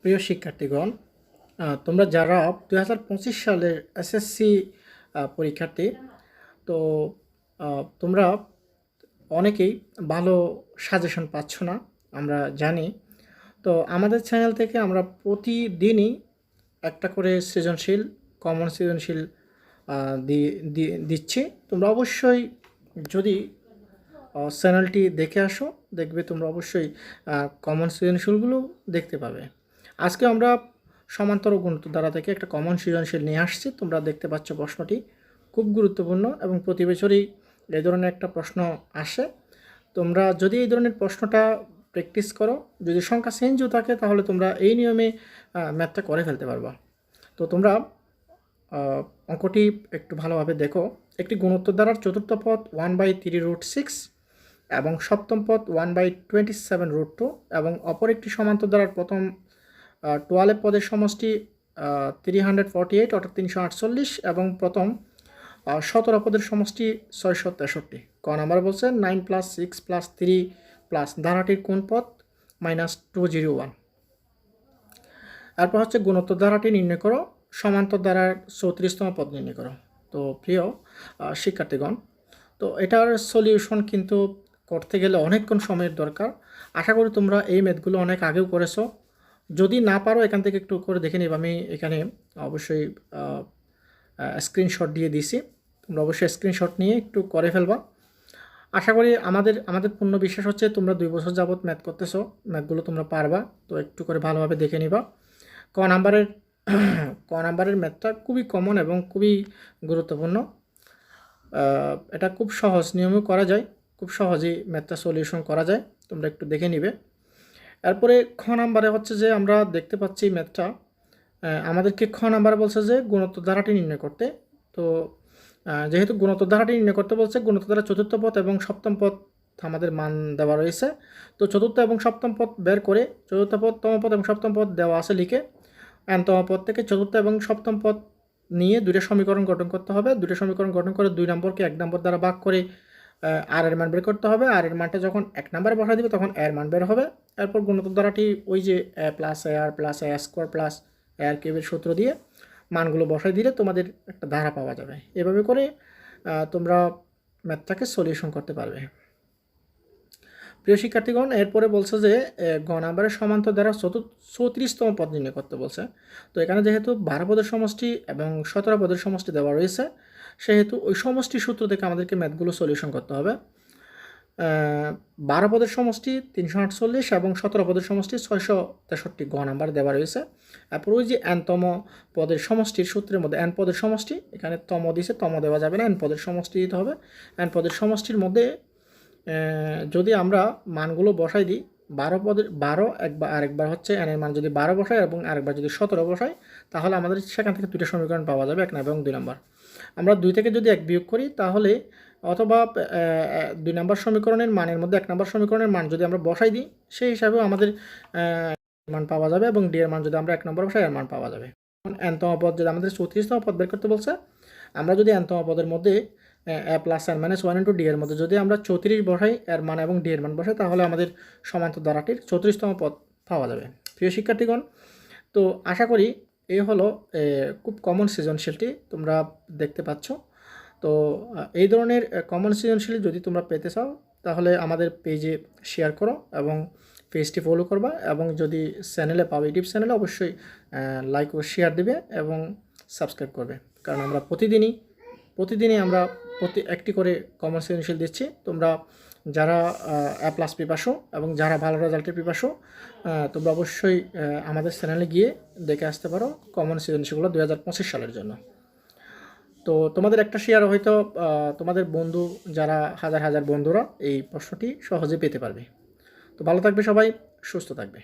প্রিয় শিক্ষার্থীগণ তোমরা যারা দু হাজার পঁচিশ সালের এসএসসি পরীক্ষার্থী, তো তোমরা অনেকেই ভালো সাজেশন পাচ্ছ না, আমরা জানি। তো, আমাদের চ্যানেল থেকে আমরা প্রতিদিনই একটা করে সৃজনশীল কমন সৃজনশীল দিচ্ছি। তোমরা অবশ্যই যদি চ্যানেলটি দেখে আসো, দেখবে তোমরা অবশ্যই কমন সৃজনশীলগুলো দেখতে পাবে। আজকে আমরা সমান্তর গুণিত দ্বারা থেকে একটা কমন সৃজনশীল নিয়ে আসছি। তোমরা দেখতে পাচ্ছ প্রশ্নটি খুব গুরুত্বপূর্ণ এবং প্রতি বছরই এই ধরনের একটা প্রশ্ন আসে। তোমরা যদি এই ধরনের প্রশ্নটা প্র্যাকটিস করো, যদি সংখ্যা চেঞ্জও থাকে, তাহলে তোমরা এই নিয়মে ম্যাথটা করে ফেলতে পারবা। তো তোমরা অঙ্কটি একটু ভালোভাবে দেখো। একটি গুণোত্তর দ্বারার চতুর্থ পথ one by three root six এবং সপ্তম পথ one by twenty seven root two এবং অপর একটি সমান্তর দ্বারার প্রথম টুয়েলভ পদের সমষ্টি থ্রি হান্ড্রেড ফর্টি এইট অর্থাৎ তিনশো আটচল্লিশ এবং প্রথম সতেরো পদের সমষ্টি ছয়শো তেষট্টি। ক নাম্বার বলছে nine plus six plus three plus ধারাটির কোন পদ? মাইনাস টু জিরো ওয়ান তারপর হচ্ছে গুণোত্তর ধারাটি নির্ণয় করো, সমান্তর ধারার চৌত্রিশতম পদ নির্ণয় করো। তো প্রিয় শিক্ষার্থীগণ, তো এটার সলিউশন কিন্তু করতে গেলে অনেকক্ষণ সময়ের দরকার। আশা করি তোমরা এই ম্যাথগুলো অনেক আগেও করেছ। যদি না পারো, এখান থেকে একটু করে দেখে নিব। আমি এখানে অবশ্যই স্ক্রিনশট দিয়ে দিছি তোমরা অবশ্যই স্ক্রিনশট নিয়ে একটু করে ফেলবা। আশা করি আমাদের আমাদের পূর্ণ বিশ্বাস হচ্ছে তোমরা দুই বছর যাবত ম্যাথ করতেছো ম্যাথগুলো তোমরা পারবা। তো একটু করে ভালোভাবে দেখে নিবা। ক নাম্বারের ক নাম্বারের ম্যাথটা খুবই কমন এবং খুবই গুরুত্বপূর্ণ। এটা খুব সহজ। নিয়মেও করা যায়। খুব সহজেই ম্যাথটা সলিউশন করা যায়। তোমরা একটু দেখে নিবে। এরপরে খ নাম্বারে হচ্ছে যে আমরা দেখতে পাচ্ছি ম্যাথটা আমাদেরকে খ নাম্বারে বলছে যে গুণোত্তর ধারাটি নির্ণয় করতে। তো যেহেতু গুণোত্তর ধারাটি নির্ণয় করতে বলছে, গুণোত্তর ধারা চতুর্থ পথ এবং সপ্তম পথ আমাদের মান দেওয়া রয়েছে। তো চতুর্থ এবং সপ্তম পথ বের করে চতুর্থ পদ তম পদ এবং সপ্তম পদ দেওয়া আছে লিখে এনতম পদ থেকে চতুর্থ এবং সপ্তম পদ নিয়ে দুটো সমীকরণ গঠন করতে হবে। দুটো সমীকরণ গঠন করে দুই নম্বরকে এক নম্বর দ্বারা ভাগ করে আর এর মান বের করতে হবে। আর এর মানটা যখন এক নম্বরে বসা দিবে, তখন এর মান বের হবে। এরপর গুণোত্তর দ্বারাটি ওই যে plus r plus a square plus r কিউবের সূত্র দিয়ে মানগুলো বসাই দিলে তোমাদের একটা ধারা পাওয়া যাবে। এভাবে করে তোমরা ম্যাথটাকে সলিউশন করতে পারবে। প্রিয় শিক্ষার্থীগণ, এরপরে বলছে যে গ নাম্বারের সমান্তর দ্বারা চৌত্রিশতম পদ নির্ণয় করতে বলছে। তো এখানে যেহেতু বারো পদের সমষ্টি এবং সতেরো পদের সমষ্টি দেওয়া রয়েছে সেহেতু ওই সমষ্টি সূত্র থেকে আমাদেরকে ম্যাথগুলো সলিউশন করতে হবে। বারো পদের সমষ্টি তিনশো আটচল্লিশ এবং সতেরো পদের সমষ্টি ছয়শো তেষট্টি গ নাম্বার দেওয়া রয়েছে। তারপর ওই যে এনতম পদের সমষ্টির সূত্রের মধ্যে এন পদের সমষ্টি, এখানে তম দিছে, তম দেওয়া যাবে না এন পদের সমষ্টি দিতে হবে। এন পদের সমষ্টির মধ্যে যদি আমরা মানগুলো বসাই দিই, বারো পদের, বারো একবার, আরেকবার হচ্ছে এনের মান যদি বারো বসায় এবং আরেকবার যদি সতেরো বসাই তাহলে আমাদের সেখান থেকে দুইটা সমীকরণ পাওয়া যাবে, এক নম্বর এবং দুই নম্বর। আমরা দুই থেকে যদি এক বিয়োগ করি, তাহলে অথবা দুই নম্বর সমীকরণের মানের মধ্যে এক নম্বর সমীকরণের মান যদি আমরা বসাই দিই, সেই হিসাবেও আমাদের মান পাওয়া যাবে এবং ডি এর মান যদি আমরা এক নম্বর বসাই, এর মান পাওয়া যাবে। এনতম পদ যদি আমাদের চৌত্রিশতম পদ বের করতে বলছে, আমরা যদি এনতম পদের মধ্যে, a plus n minus one into d এর মধ্যে যদি আমরা চৌত্রিশ বসাই, এর মান এবং ডি এর মান বসাই, তাহলে আমাদের সমান্তর দ্বারাটির চৌত্রিশতম পদ পাওয়া যাবে। প্রিয় শিক্ষার্থীগণ, তো আশা করি এই হলো খুব কমন সৃজনশীলটি তোমরা দেখতে পাচ্ছ। তো এই ধরনের কমন সৃজনশীল যদি তোমরা পেতে চাও, তাহলে আমাদের পেজে শেয়ার করো এবং পেজটি ফলো করবা এবং যদি চ্যানেলে পাও, ইউটিউব চ্যানেলে অবশ্যই লাইক ও শেয়ার দিবে এবং সাবস্ক্রাইব করবে। কারণ আমরা প্রতিদিনই প্রতিদিনই আমরা প্রতি, একটি করে কমন সৃজনশীল দিচ্ছি। তোমরা যারা অ্যাপ প্লাস পিপাসো এবং যারা ভালো রেজাল্টের পিপাসো তোমরা অবশ্যই আমাদের চ্যানেলে গিয়ে দেখে আসতে পারো কমন সৃজনশীলগুলো দু হাজার পঁচিশ সালের জন্য। তো তোমাদের একটা শেয়ার হয়তো তোমাদের বন্ধু, যারা হাজার হাজার বন্ধুরা এই প্রশ্নটি সহজে পেতে পারবে। তো ভালো থাকবে সবাই, সুস্থ থাকবে।